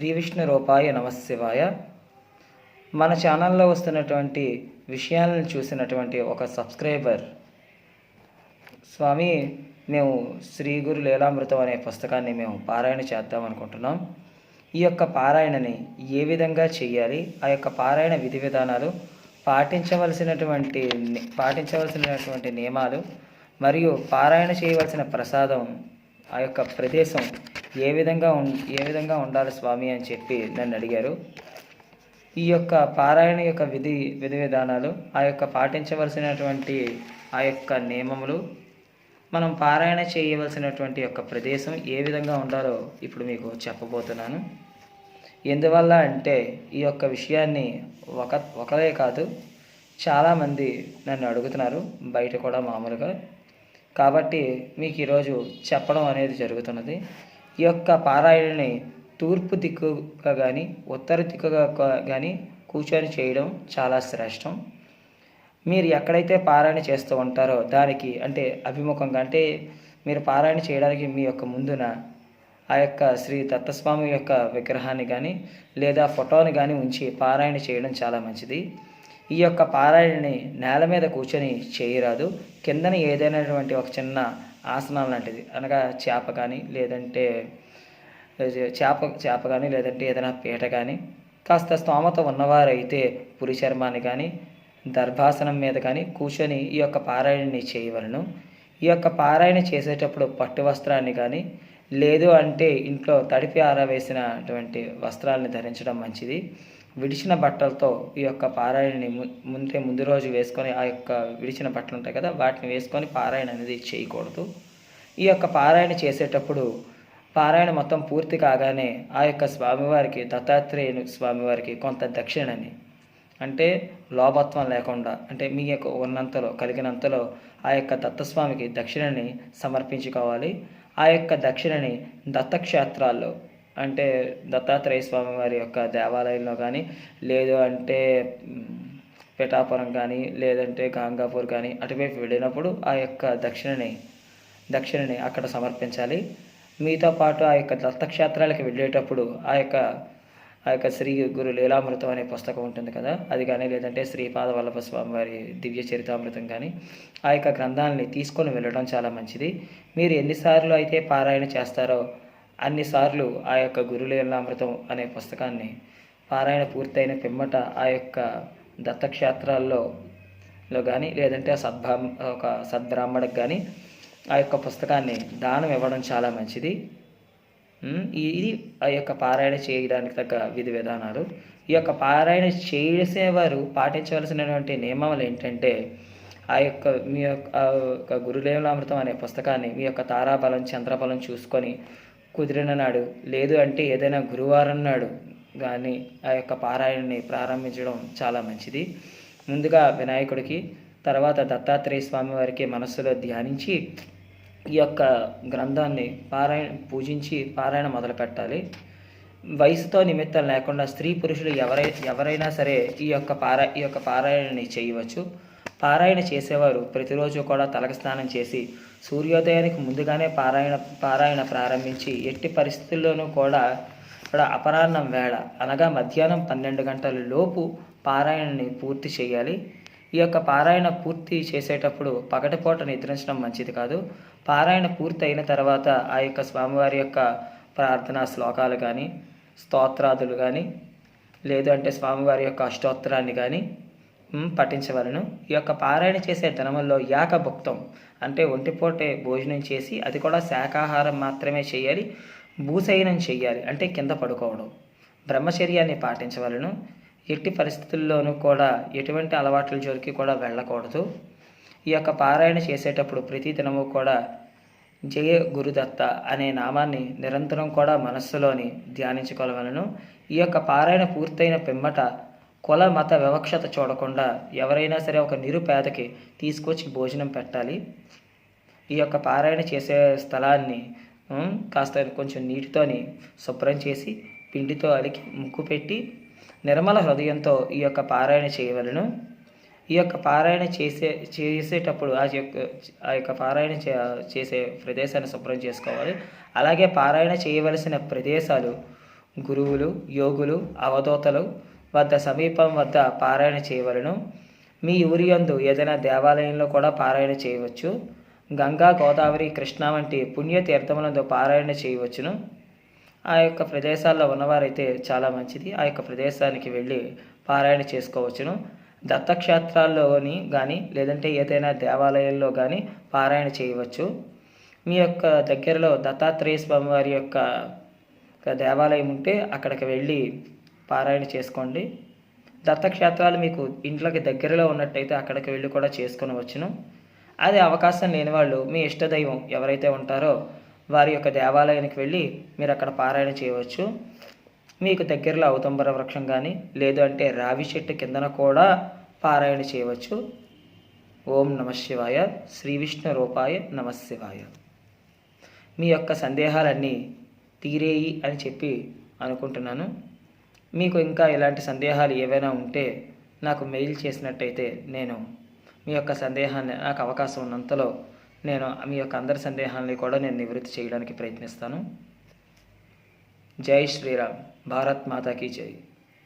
శ్రీ విష్ణు రూపాయ నమశివాయ. మన ఛానల్లో వస్తున్నటువంటి విషయాలను చూసినటువంటి ఒక సబ్స్క్రైబర్. స్వామి మేము శ్రీ గురు లీలామృతం అనే పుస్తకాన్ని మేము పారాయణ చేద్దాం అనుకుంటున్నాం. ఈ యొక్క పారాయణని ఏ విధంగా చేయాలి? ఆ యొక్క పారాయణ విధి విధానాలు పాటించవలసినటువంటి పాటించవలసినటువంటి నియమాలు మరియు పారాయణ చేయవలసిన ప్రసాదం ఆ యొక్క ప్రదేశం ఏ విధంగా ఉం ఏ విధంగా ఉండాలి స్వామి అని చెప్పి నన్ను అడిగారు. ఈ యొక్క పారాయణ యొక్క విధి విధి విధానాలు ఆ యొక్క పాటించవలసినటువంటి ఆ యొక్క నియమములు మనం పారాయణ చేయవలసినటువంటి యొక్క ప్రదేశం ఏ విధంగా ఉండాలో ఇప్పుడు మీకు చెప్పబోతున్నాను. ఎందువల్ల అంటే ఈ యొక్క విషయాన్ని ఒక ఒకరే కాదు చాలామంది నన్ను అడుగుతున్నారు బయట కూడా మామూలుగా. కాబట్టి మీకు ఈరోజు చెప్పడం అనేది జరుగుతున్నది. యొక్క పారాయణని తూర్పు దిక్కుగా కానీ ఉత్తర దిక్కుగా కానీ కూర్చొని చేయడం చాలా శ్రేష్టం. మీరు ఎక్కడైతే పారాయణ చేస్తూ ఉంటారో దానికి అంటే అభిముఖంగా అంటే మీరు పారాయణ చేయడానికి మీ యొక్క ముందున ఆ యొక్క శ్రీ దత్తస్వామి యొక్క విగ్రహాన్ని కానీ లేదా ఫోటోని కానీ ఉంచి పారాయణ చేయడం చాలా మంచిది. ఈ యొక్క పారాయణని నేల మీద కూర్చొని చేయరాదు. కిందన ఏదైనటువంటి ఒక చిన్న ఆసనం లాంటిది. అనగా చేప కానీ లేదంటే చేప చేప కానీ లేదంటే ఏదైనా పీట కానీ కాస్త స్తోమత ఉన్నవారైతే పురి చర్మాన్ని కానీ దర్భాసనం మీద కానీ కూర్చొని ఈ యొక్క పారాయణని చేయవలను. ఈ యొక్క పారాయణ చేసేటప్పుడు పట్టు వస్త్రాన్ని కానీ లేదు అంటే ఇంట్లో తడిపి ఆరవేసినటువంటి వస్త్రాలని ధరించడం మంచిది. విడిచిన బట్టలతో ఈ యొక్క పారాయణని ము- ముందే ముందు రోజు వేసుకొని ఆ యొక్క విడిచిన బట్టలు ఉంటాయి కదా వాటిని వేసుకొని పారాయణ అనేది చేయకూడదు. ఈ యొక్క పారాయణ చేసేటప్పుడు పారాయణ మొత్తం పూర్తి కాగానే ఆ యొక్క స్వామివారికి దత్తాత్రేయుని స్వామివారికి కొంత దక్షిణని అంటే లోభత్వం లేకుండా అంటే మీ యొక్క ఉన్నంతలో కలిగినంతలో ఆ యొక్క దత్తస్వామికి దక్షిణని సమర్పించుకోవాలి. ఆ యొక్క దక్షిణని దత్తక్షేత్రాల్లో అంటే దత్తాత్రేయ స్వామి వారి యొక్క దేవాలయంలో కానీ లేదు అంటే పిఠాపురం కానీ లేదంటే గాంగాపూర్ కానీ అటువైపు వెళ్ళినప్పుడు ఆ యొక్క దక్షిణని దక్షిణని అక్కడ సమర్పించాలి. మీతో పాటు ఆ యొక్క దత్తక్షేత్రాలకు వెళ్ళేటప్పుడు ఆ యొక్క ఆ యొక్క శ్రీ గురు లీలామృతం అనే పుస్తకం ఉంటుంది కదా అది కానీ లేదంటే శ్రీపాద వల్లభ స్వామి వారి దివ్య చరితామృతం కానీ ఆ యొక్క గ్రంథాలని తీసుకొని వెళ్ళడం చాలా మంచిది. మీరు ఎన్నిసార్లు అయితే పారాయణ చేస్తారో అన్నిసార్లు ఆ యొక్క గురులీలామృతం అనే పుస్తకాన్ని పారాయణ పూర్తయిన పిమ్మట ఆ యొక్క దత్తక్షేత్రాల్లో లో కానీ లేదంటే ఆ సద్భా ఒక సద్బ్రాహ్మణకు కానీ ఆ యొక్క పుస్తకాన్ని దానం ఇవ్వడం చాలా మంచిది. ఇది ఆ యొక్క పారాయణ చేయడానికి తగ్గ విధి విధానాలు. ఈ యొక్క పారాయణ చేసేవారు పాటించవలసినటువంటి నియమాలు ఏంటంటే ఆ యొక్క మీ యొక్క ఆ యొక్క అనే పుస్తకాన్ని మీ యొక్క తారాబలం చంద్రబలం చూసుకొని కుదిరిన నాడు లేదు అంటే ఏదైనా గురువారం నాడు కానీ ఆ యొక్క పారాయణని ప్రారంభించడం చాలా మంచిది. ముందుగా వినాయకుడికి తర్వాత దత్తాత్రేయ స్వామి వారికి మనస్సులో ధ్యానించి ఈ యొక్క గ్రంథాన్ని పారాయణ పూజించి పారాయణ మొదలు పెట్టాలి. వయసుతో నిమిత్తం లేకుండా స్త్రీ పురుషులు ఎవరై ఎవరైనా సరే ఈ యొక్క పారా ఈ యొక్క పారాయణని చేయవచ్చు. పారాయణ చేసేవారు. ప్రతిరోజు కూడా తలకు స్నానం చేసి సూర్యోదయానికి ముందుగానే పారాయణ పారాయణ ప్రారంభించి ఎట్టి పరిస్థితుల్లోనూ కూడా ఇక్కడ అపరాహ్నం వేళ అనగా మధ్యాహ్నం పన్నెండు గంటల లోపు పారాయణని పూర్తి చేయాలి. ఈ యొక్క పారాయణ పూర్తి చేసేటప్పుడు పగటిపూట నిద్రించడం మంచిది కాదు. పారాయణ పూర్తి అయిన తర్వాత ఆ యొక్క స్వామివారి యొక్క ప్రార్థనా శ్లోకాలు కానీ స్తోత్రాదులు కానీ లేదు అంటే స్వామివారి యొక్క అష్టోత్తరాన్ని కానీ పఠించవలను ఈ యొక్క పారాయణ చేసే దినముల్లో యాక భుక్తం అంటే ఒంటిపూటే భోజనం చేసి అది కూడా శాకాహారం మాత్రమే చేయాలి భూశయనం చేయాలి అంటే కింద పడుకోవడం. బ్రహ్మచర్యాన్ని పాటించవలను. ఎట్టి పరిస్థితుల్లోనూ కూడా ఎటువంటి అలవాట్ల జోలికి కూడా వెళ్ళకూడదు. ఈ యొక్క పారాయణ చేసేటప్పుడు ప్రతి దినము కూడా జయ గురుదత్త అనే నామాన్ని నిరంతరం కూడా మనస్సులోని ధ్యానించుకోవలను. ఈ యొక్క పారాయణ పూర్తయిన పిమ్మట కుల మత వివక్షత చూడకుండా ఎవరైనా సరే ఒక నిరుపేదకి తీసుకొచ్చి భోజనం పెట్టాలి. ఈ యొక్క పారాయణ చేసే స్థలాన్ని కాస్త కొంచెం నీటితోని శుభ్రం చేసి పిండితో అలికి ముక్కు పెట్టి నిర్మల హృదయంతో ఈ యొక్క పారాయణ చేయవలను. ఈ యొక్క పారాయణ చేసే చేసేటప్పుడు ఆ యొక్క ఆ యొక్క పారాయణ చే- చేసే ప్రదేశాన్ని శుభ్రం చేసుకోవాలి. అలాగే పారాయణ చేయవలసిన ప్రదేశాలు గురువులు యోగులు అవధూతలు వద్ద సమీపం వద్ద పారాయణ చేయవలను. మీ ఊరి యందు ఏదైనా దేవాలయంలో కూడా పారాయణ చేయవచ్చు. గంగా గోదావరి కృష్ణ వంటి పుణ్యతీర్థములందు పారాయణ చేయవచ్చును. ఆ యొక్క ప్రదేశాల్లో ఉన్నవారైతే చాలా మంచిది. ఆ యొక్క ప్రదేశానికి వెళ్ళి పారాయణ చేసుకోవచ్చును. దత్తక్షేత్రాల్లోని కానీ లేదంటే ఏదైనా దేవాలయంలో కానీ పారాయణ చేయవచ్చు. మీ యొక్క దగ్గరలో దత్తాత్రేయ స్వామి వారి యొక్క దేవాలయం ఉంటే అక్కడికి వెళ్ళి పారాయణ చేసుకోండి. దత్తక్షేత్రాలు మీకు ఇంట్లోకి దగ్గరలో ఉన్నట్టయితే అక్కడికి వెళ్ళి కూడా చేసుకొని వచ్చును. అదే అవకాశం లేని వాళ్ళు మీ ఇష్టదైవం ఎవరైతే ఉంటారో వారి యొక్క దేవాలయానికి వెళ్ళి మీరు అక్కడ పారాయణ చేయవచ్చు. మీకు దగ్గరలో ఔతంబర వృక్షం కానీ లేదు అంటే రావి చెట్టు కిందన కూడా పారాయణ చేయవచ్చు. ఓం నమ శివాయ శ్రీ విష్ణు రూపాయ నమ శివాయ. మీ యొక్క సందేహాలన్నీ తీరేయి అని చెప్పి అనుకుంటున్నాను. మీకు ఇంకా ఇలాంటి సందేహాలు ఏవైనా ఉంటే నాకు మెయిల్ చేసినట్టయితే నేను మీ యొక్క సందేహాన్ని నాకు అవకాశం ఉన్నంతలో నేను మీ యొక్క అందరి సందేహాలని కూడా నేను నివృత్తి చేయడానికి ప్రయత్నిస్తాను. జై శ్రీరామ్. భారత్ మాతాకి జై.